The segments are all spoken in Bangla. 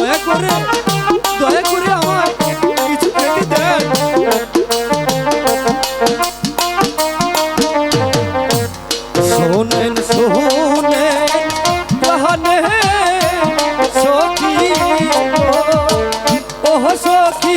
দয়া করে দয়া করে আমার কিছু কেটে দেন। শোনেন শোনে তাহলে সখী ও সখী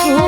Ooh.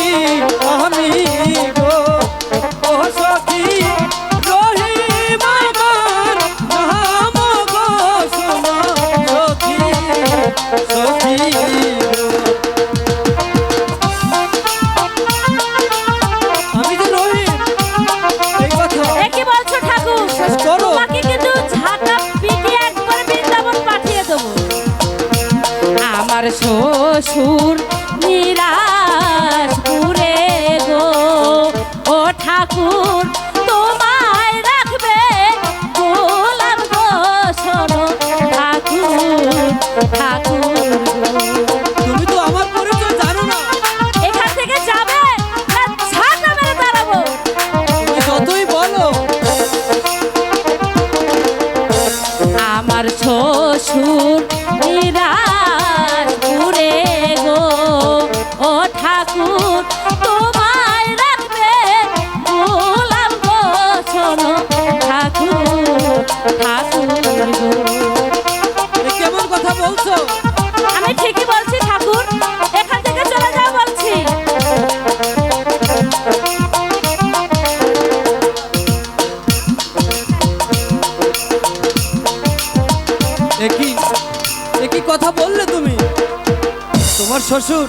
আমার শ্বশুর নিরাজ পুরে গো। ও ঠাকুর কেমন কথা বলছো? আমি ঠিকই বলছি ঠাকুর। এখান থেকে চলে যাও কথা বললে তুমি? তোমার শ্বশুর?